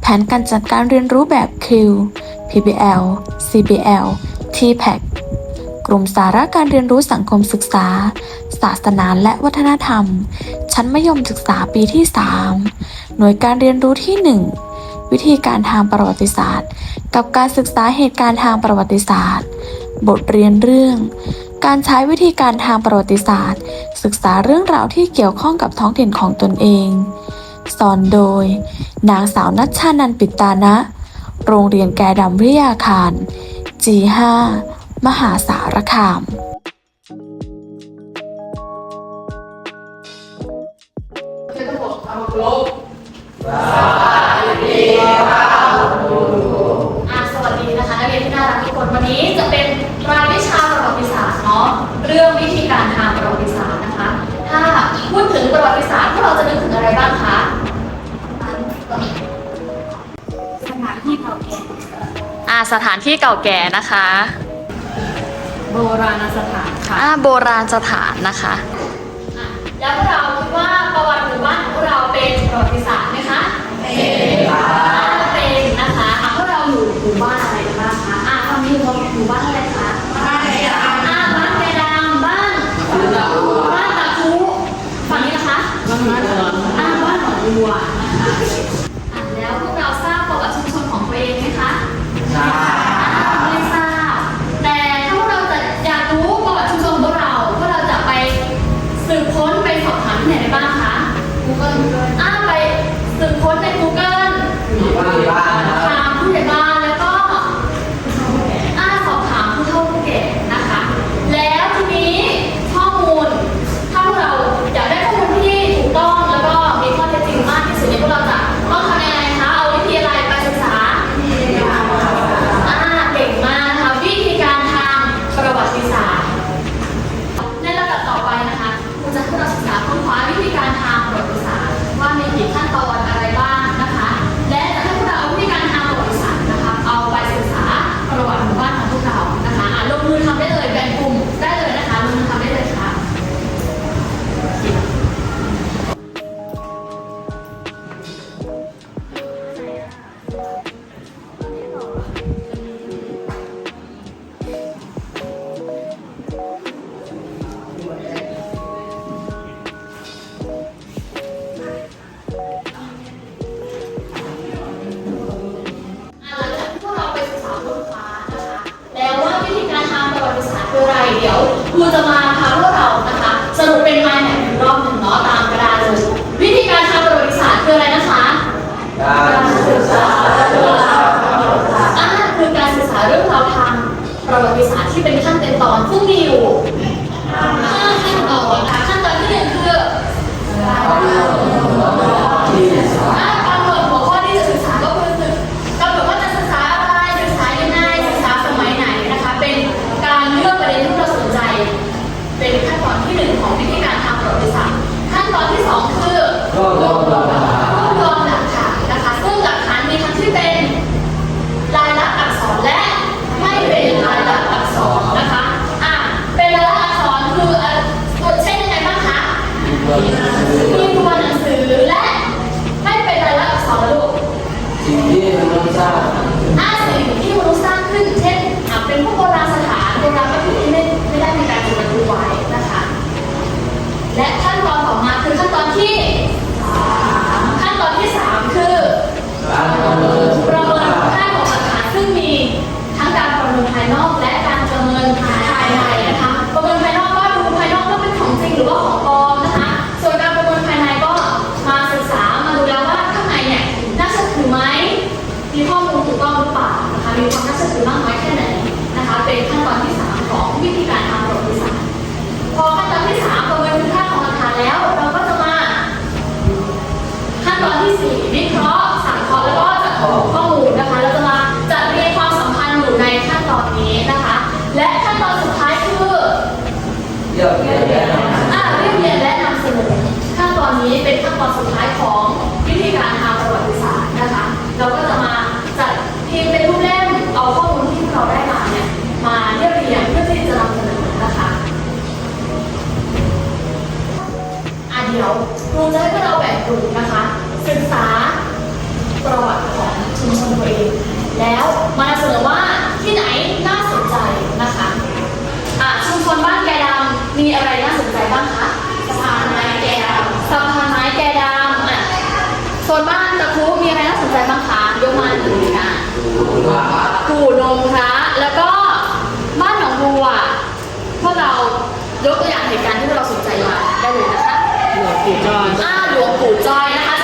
แผนการจัดการเรียนรู้แบบ Q PBL CBL TPAC กลุ่มสาระการเรียนรู้สังคมศึกษา ศาสนาและวัฒนธรรม ชั้นมัธยมศึกษาปีที่ 3 หน่วยการเรียนรู้ที่ 1 วิธีการทางประวัติศาสตร์ กับการศึกษาเหตุการณ์ทางประวัติศาสตร์ บทเรียนเรื่อง การใช้วิธีการทางประวัติศาสตร์ ศึกษาเรื่องราวที่เกี่ยวข้องกับท้องถิ่นของตนเอง สอนโดย นางสาวนัชชานันปิตานะ โรงเรียนแกดำวิทยาคาร G5 มหาสารคามลบสวัสดีครับสวัสดีนะคะนักเรียนที่น่ารักทุกคนวันนี้จะเป็นรายวิชาประวัติศาสตร์เนาะเรื่องวิธีการทางประวัติศาสตร์นะคะ ถ้าพูดถึงประวัติศาสตร์พวกเราจะนึกถึงอะไรบ้างคะ สถานที่เก่าแก่นะคะ โบราณสถานค่ะโบราณสถานนะคะ แล้วพวกเราคิดว่าประวัติหมู่บ้าน ครูจะมาพาพวกเรานะคะ สรุปเป็นไม ที่ตัวหนังสือและให้เป็นลายลักษณ์อักษรลูกุที่มนุษย์สร้างอ่าสิ่งที่มนุษย์สร้างขึ้น เช่นอ่าเป็นพวกโบราณสถานโบราณวัตถุที่ไม่ไม่ได้มีการจดบันทึกไว้นะคะ และขั้นตอนต่อมาคือขั้นตอนที่ขั้นตอนที่สามคือประเมินค่าขวักฐานซึ่มีทั้งการประเมินภา ดียวครูจะให้พวกเราแบ่งกลุ่มนะคะ ศึกษาประวัติของชุมชนตัวเอง แล้วมาเสนอว่าที่ไหนน่าสนใจนะคะอะชุมชนบ้านแกดำมีอะไรน่าสนใจบ้างคะสะพานไม้แกดำสะพานไม้แกดำอะโซนบ้านตะคุมีอะไรน่าสนใจบ้างคะยกมาหนึ่งนะปู่นมพระแล้วก็บ้านหนองบัวพวกเรายกตัวอย่างเหตุการณ์ที่พวกเราสนใจมา ปู่จอย อ่าหลวงปู่จอยนะคะ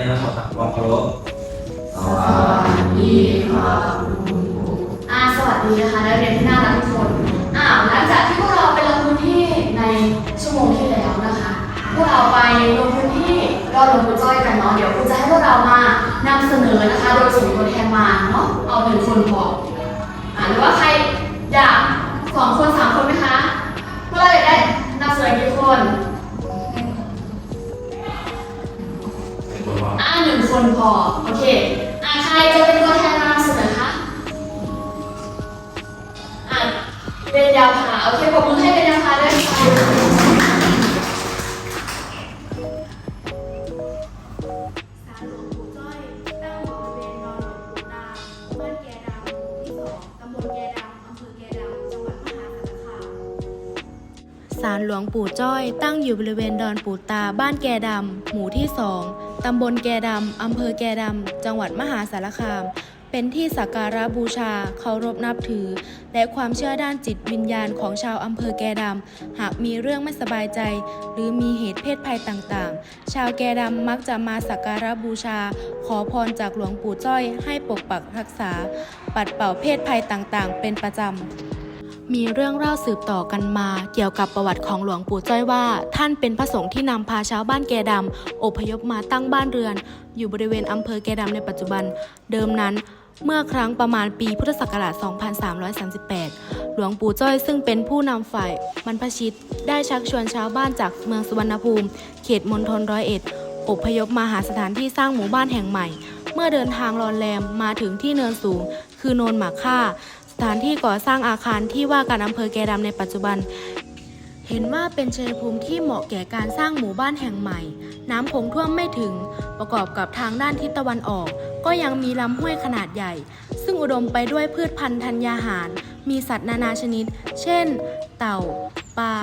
เรียนทั้งหมดครับวงครบสวัสดีอ่าสวัสดีนะคะนักเรียนที่น่ารักทุกคนอ่าหลังจากที่พวกเราไปลงพื้นที่ในชั่วโมงที่แล้วนะคะ พวกเราไปลงพื้นที่รอหลวงปู่จ้อยกันเนาะเดี๋ยวครูจะให้พวกเรามานำเสนอนะคะ โดยส่งตัวแทนมาเนาะเอาหนึ่งคนพออ่าหรือว่าใครอยากสองคนสามคนไหมคะพวกเราอยากได้นำเสนอกี่คน คนพอ โอเคอ่าใครจะเป็นตัวแทนมานำเสนอคะอะเป็นยาผาโอเคปรบมือให้เป็นยาผาด้วยค่ะศาลหลวงปู่จ้อย ตั้งอยู่บริเวณดอนหลวงปู่ตาบ้านแกดำ หมู่ที่สอง ตำบลแกดำอำเภอแกดำจังหวัดมหาสารคามเวณดอนปู่ตาบ้านแกดำหมู่ที่2ตำบลแกดำ อำเภอแกดำ จังหวัดมหาสารคาม เป็นที่สักการะบูชา เคารพนับถือ และความเชื่อด้านจิตวิญญาณของชาวอำเภอแกดำ หากมีเรื่องไม่สบายใจ หรือมีเหตุเพศภัยต่างๆ ชาวแกดำมักจะมาสักการะบูชา ขอพรจากหลวงปู่จ้อยให้ปกปักรักษา ปัดเป่าเพศภัยต่างๆ เป็นประจำ มีเรื่องเล่าสืบต่อกันมา เกี่ยวกับประวัติของหลวงปู่จ้อยว่า ท่านเป็นพระสงฆ์ที่นำพาชาวบ้านแกดำอพยพมาตั้งบ้านเรือน อยู่บริเวณอำเภอแกดำในปัจจุบัน เดิมนั้น เมื่อครั้งประมาณปีพุทธศักราช 2338 หลวงปู่จ้อยซึ่งเป็นผู้นำฝ่ายบรรพชิต ได้ชักชวนชาวบ้านจากเมืองสุวรรณภูมิ เขตมณฑลร้อยเอ็ดอพยพมาหาสถานที่สร้างหมู่บ้านแห่งใหม่ เมื่อเดินทางรอนแรมมาถึงที่เนินสูง คือโนนหมาค่า ถานที่ก่อสร้างอาคารที่ว่าการอำเภอแกดำในปัจจุบัน เห็นว่าเป็นชัยภูมิที่เหมาะแก่การสร้างหมู่บ้านแห่งใหม่ น้ำคงท่วมไม่ถึง ประกอบกับทางด้านทิศตะวันออก ก็ยังมีลำห้วยขนาดใหญ่ ซึ่งอุดมไปด้วยพืชพันธุ์ธัญญาหาร มีสัตว์นานาชนิด เช่น เต่า ปลา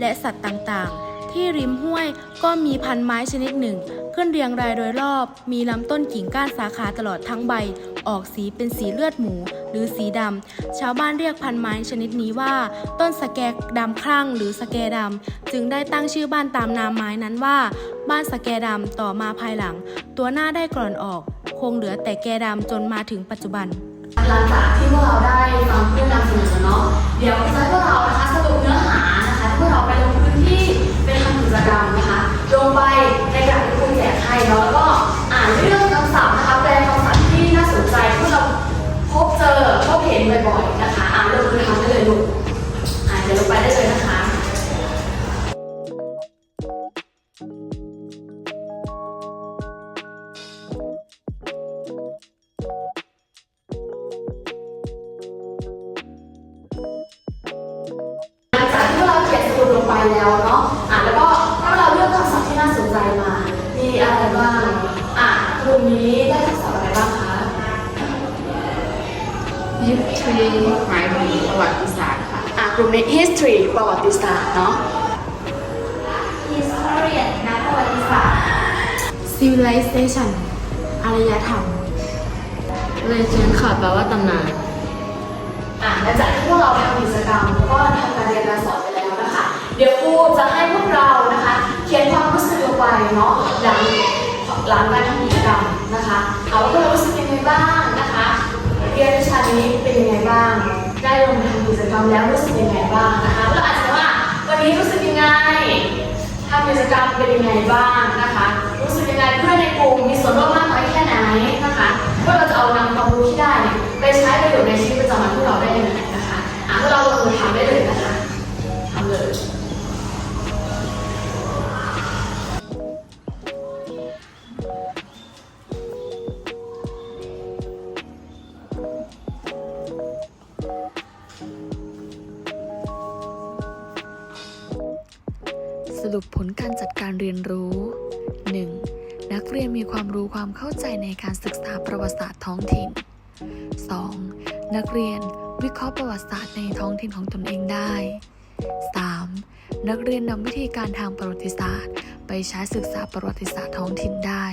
และสัตว์ต่างๆ ที่ริมห้วยก็มีพันไม้ชนิดหนึ่ง ขึ้นเรียงรายโดยรอบ มีลำต้นกิ่งก้านสาขาตลอดทั้งใบ ออกสีเป็นสีเลือดหมู หรือสีดำ ชาวบ้านเรียกพันไม้ชนิดนี้ว่า ต้นสแกดำครั่งหรือสแกดำ จึงได้ตั้งชื่อบ้านตามนามไม้นั้นว่า บ้านสแกดำต่อมาภายหลัง ตัวหน้าได้กร่อนออก คงเหลือแต่แกดำจนมาถึงปัจจุบันหลังจากที่พวกเราได้ฟังเพื่อนนำเสนอเนาะเดี๋ยวจะให้พวกเรานะคะสรุปเนื้อหานะคะที่พวกเราไปลงพื้นที่เป็นทำกิจกรรมนะคะลงไปในกาษที่คุณแจกให้ เนาะแล้วก็อ่านเรื่องคำศัพท์นะคะแปลคำศัพท์ มีอะไรบ้าง อะกลุ่มนี้ได้คำศัพท์อะไรบ้างคะยิปทรีหมายถึงประวัติศาสตร์ค่ะ อะกลุ่มนี้ history ประวัติศาสตร์เนาะ historian นักประวัติศาสตร์ civilization อารยธรรม legend ค่ะแปลว่าตำนาน อะหลังจากที่พวกเราทำกิจกรรมแล้วก็ทำ หลังการทำกิจกรรมนะคะเอาว่าพวกเรารู้สึกยังไงบ้างนะคะเรียนวิชานี้เป็นยังไงบ้าง ได้ลงมือทำกิจกรรมแล้วรู้สึกยังไงบ้างนะคะแล้วอาจจะว่าวันนี้รู้สึกยังไงทำกิจกรรมเป็นยังไงบ้างนะคะ รู้สึกยังไงเพื่อนในกลุ่มมีส่วนร่วมมากน้อยแค่ไหนนะคะพวกเราจะเอานำความรู้ที่ได้ไปใช้ประโยชน์ใน เรียนรู้ 1. นักเรียนมีความรู้ความเข้าใจในการศึกษาประวัติศาสตร์ท้องถิ่น 2. นักเรียนวิเคราะห์ประวัติศาสตร์ในท้องถิ่นของตนเองได้ 3. นักเรียนนำวิธีการทางประวัติศาสตร์ ไปใช้ศึกษาประวัติศาสตร์ท้องถิ่นได้